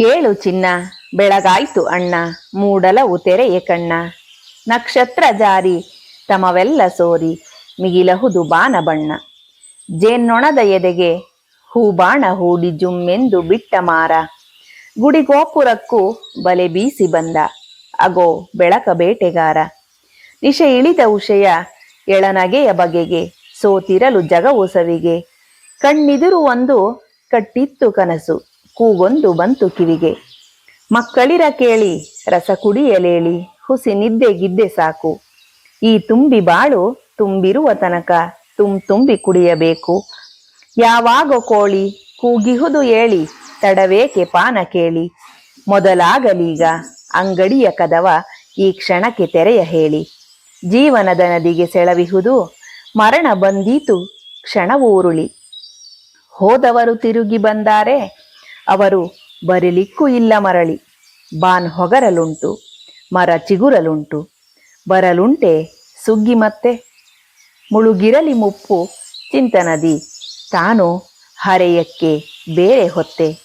ಏಳು ಚಿನ್ನ, ಬೆಳಗಾಯ್ತು ಅಣ್ಣ, ಮೂಡಲವು ತೆರೆಯ ಕಣ್ಣ. ನಕ್ಷತ್ರ ಜಾರಿ, ತಮವೆಲ್ಲ ಸೋರಿ, ಮಿಗಿಲಹುದು ಬಾನ ಬಣ್ಣ. ಜೇನ್ನೊಣದ ಎದೆಗೆ, ಹೂಬಾಣ ಹೂಡಿ ಜುಮ್ಮೆಂದು ಬಿಟ್ಟ ಮಾರ. ಗುಡಿ ಗೋಪುರಕ್ಕೂ ಬಲೆ ಬೀಸಿ ಬಂದ, ಅಗೋ ಬೆಳಕ ಬೇಟೆಗಾರ. ನಿಶೆ ಇಳಿದ ಉಷಯ ಎಳನಗೆಯ ಬಗೆಗೆ, ಸೋತಿರಲು ಜಗವು ಸವಿಗೆ. ಕಣ್ಣಿದಿರು ಒಂದು ಕಟ್ಟಿತ್ತು ಕನಸು. ಕೂಗೊಂದು ಬಂತು ಕಿವಿಗೆ. ಮಕ್ಕಳಿರ ಕೇಳಿ, ರಸ ಕುಡಿಯಲೇಳಿ, ಹುಸಿ ನಿದ್ದೆ ಗಿದ್ದೆ ಸಾಕು. ಈ ತುಂಬಿ ಬಾಳು ತುಂಬಿರುವ ತನಕ ತುಂ ತುಂಬಿ ಕುಡಿಯಬೇಕು. ಯಾವಾಗ ಕೋಳಿ, ಕೂಗಿಹುದು ಏಳಿ, ತಡವೇಕೆ ಪಾನ ಕೇಳಿ. ಮೊದಲಾಗಲೀಗ ಅಂಗಡಿಯ ಕದವ ಈ ಕ್ಷಣಕ್ಕೆ ತೆರೆಯ ಹೇಳಿ. ಜೀವನದ ನದಿಗೆ ಸೆಳವಿಹುದು, ಮರಣ ಬಂದೀತು ಕ್ಷಣವೂರುಳಿ. ಹೋದವರು ತಿರುಗಿ ಬಂದಾರೆ ಅವರು ಬರಲಿಕ್ಕೂ ಇಲ್ಲ ಮರಳಿ. ಬಾನ್ ಹೊಗರಲುಂಟು, ಮರ ಚಿಗುರಲುಂಟು. ಬರಲುಂಟೆ ಸುಗ್ಗಿ ಮತ್ತೆ. ಮುಳುಗಿರಲಿ ಮುಪ್ಪು ಚಿಂತನದಿ, ತಾನು ಹರೆಯಕ್ಕೆ ಬೇರೆ ಹೊತ್ತೆ.